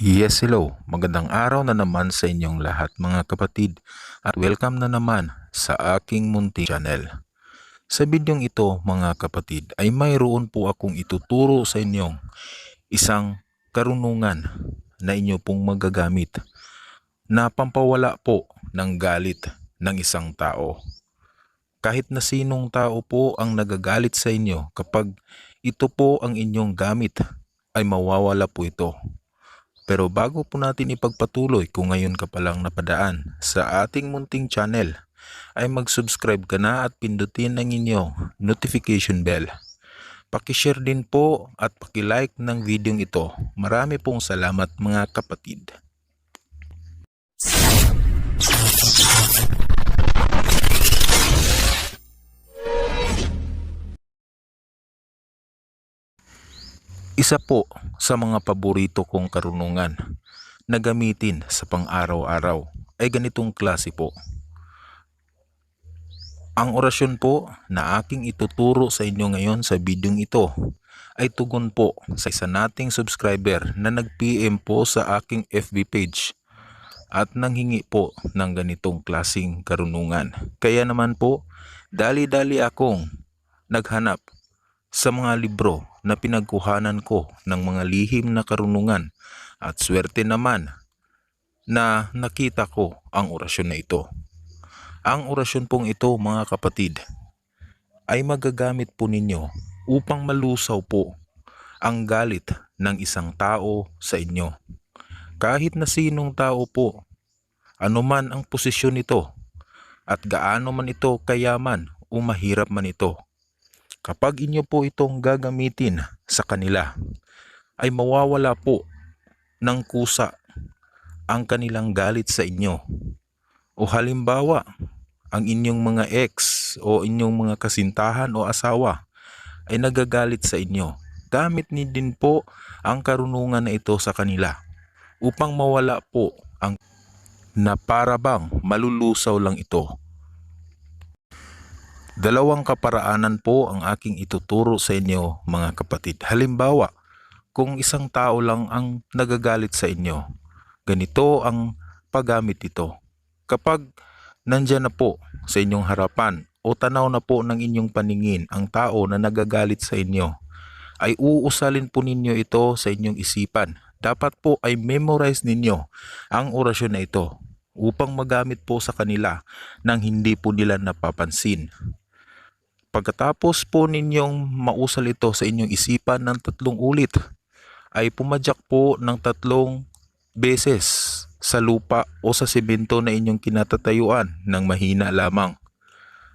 Yes, hello. Magandang araw na naman sa inyong lahat mga kapatid at welcome na naman sa aking munting channel. Sa bidyong ito mga kapatid ay mayroon po akong ituturo sa inyong isang karunungan na inyo pong magagamit na pampawala po ng galit ng isang tao. Kahit na sinong tao po ang nagagalit sa inyo kapag ito po ang inyong gamit ay mawawala po ito. Pero bago po natin ipagpatuloy kung ngayon ka palang napadaan sa ating munting channel, ay mag-subscribe ka na at pindutin ang inyong notification bell. Pakishare din po at pakilike ng video ito. Marami pong salamat mga kapatid. Isa po sa mga paborito kong karunungan na gamitin sa pang-araw-araw ay ganitong klase po. Ang orasyon po na aking ituturo sa inyo ngayon sa bidyong ito ay tugon po sa isa nating subscriber na nag-PM po sa aking FB page at nanghingi po ng ganitong klasing karunungan. Kaya naman po, dali-dali akong naghanap sa mga libro na pinagkuhanan ko ng mga lihim na karunungan at swerte naman na nakita ko ang orasyon na ito. Ang orasyon pong ito mga kapatid ay magagamit po ninyo upang malusaw po ang galit ng isang tao sa inyo. Kahit na sinong tao po, anuman ang posisyon nito at gaano man ito kayaman o mahirap man ito kapag inyo po itong gagamitin sa kanila, ay mawawala po ng kusa ang kanilang galit sa inyo. O halimbawa, ang inyong mga ex o inyong mga kasintahan o asawa ay nagagalit sa inyo. Gamit ni din po ang karunungan na ito sa kanila upang mawala po ang na para bang malulusaw lang ito Dalawang kaparaanan po ang aking ituturo sa inyo mga kapatid. Halimbawa, kung isang tao lang ang nagagalit sa inyo, ganito ang paggamit ito. Kapag nandyan na po sa inyong harapan o tanaw na po ng inyong paningin ang tao na nagagalit sa inyo, ay uusalin po ninyo ito sa inyong isipan. Dapat po ay memorize ninyo ang orasyon na ito upang magamit po sa kanila nang hindi po nila napapansin. Pagkatapos po ninyong mausal ito sa inyong isipan ng tatlong ulit, ay pumadyak po ng tatlong beses sa lupa o sa simento na inyong kinatatayuan ng mahina lamang.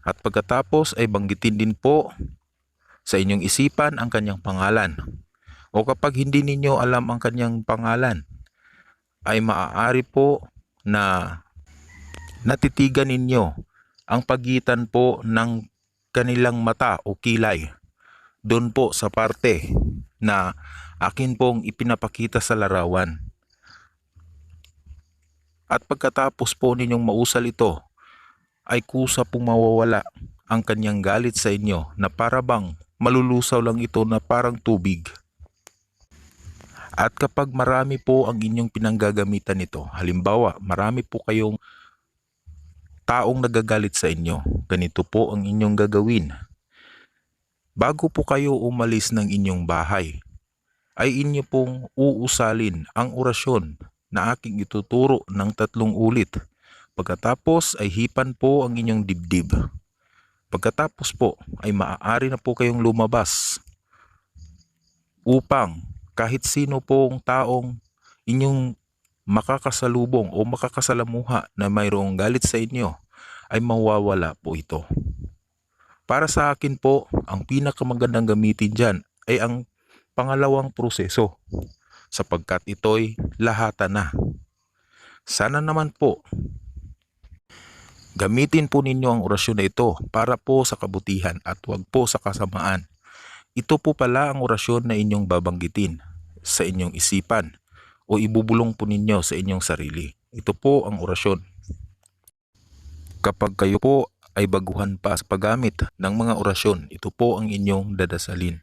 At pagkatapos ay banggitin din po sa inyong isipan ang kanyang pangalan. O kapag hindi ninyo alam ang kanyang pangalan, ay maaari po na natitigan ninyo ang pagitan po ng kanilang mata o kilay doon po sa parte na akin pong ipinapakita sa larawan. At pagkatapos po ninyong mausal ito, ay kusa pong mawawala ang kanyang galit sa inyo na para bang malulusaw lang ito na parang tubig. At kapag marami po ang inyong pinanggagamitan nito, halimbawa marami po kayong taong nagagalit sa inyo, ganito po ang inyong gagawin. Bago po kayo umalis ng inyong bahay, ay inyo pong uusalin ang orasyon na aking ituturo ng tatlong ulit. Pagkatapos ay hipan po ang inyong dibdib. Pagkatapos po ay maaari na po kayong lumabas upang kahit sino pong taong inyong makakasalubong o makakasalamuha na mayroong galit sa inyo ay mawawala po ito. Para sa akin po, ang pinakamagandang gamitin dyan ay ang pangalawang proseso sapagkat ito'y lahatan na. Sana naman po gamitin po ninyo ang orasyon na ito para po sa kabutihan at huwag po sa kasamaan. Ito po pala ang orasyon na inyong babanggitin sa inyong isipan o ibubulong po ninyo sa inyong sarili. Ito po ang orasyon. Kapag kayo po ay baguhan pa sa paggamit ng mga orasyon, ito po ang inyong dadasalin.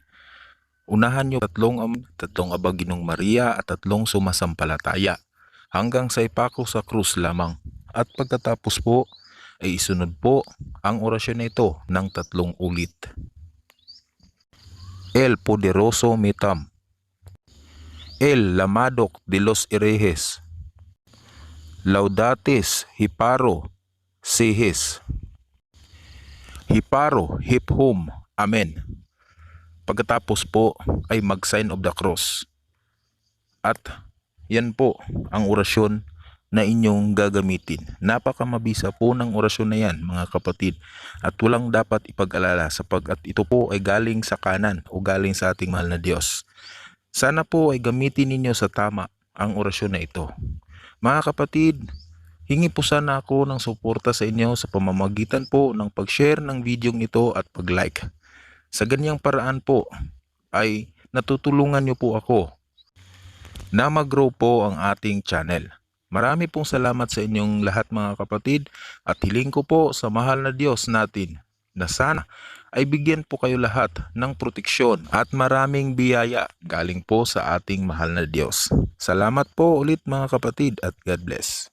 Unahan nyo tatlong, tatlong abaginong Maria at tatlong sumasampalataya hanggang sa ipako sa krus lamang. At pagkatapos po ay isunod po ang orasyon na ito ng tatlong ulit. El Poderoso Metam El Lamadoc de los Herejes Laudates Hiparo Sehes Hiparo Hip Home Amen Pagkatapos po ay mag-sign of the cross. At yan po ang orasyon na inyong gagamitin. Napakamabisa po ng orasyon na yan mga kapatid. At walang dapat ipag-alala sapagkat ito po ay galing sa kanan o galing sa ating mahal na Diyos. Sana po ay gamitin ninyo sa tama ang orasyon na ito. Mga kapatid, hingi po sana ako ng suporta sa inyo sa pamamagitan po ng pag-share ng video ito at pag-like. Sa ganyang paraan po ay natutulungan niyo po ako na mag-grow po ang ating channel. Marami pong salamat sa inyong lahat mga kapatid at hiling ko po sa mahal na Diyos natin na sana ay bigyan po kayo lahat ng proteksyon at maraming biyaya galing po sa ating mahal na Diyos. Salamat po ulit mga kapatid at God bless.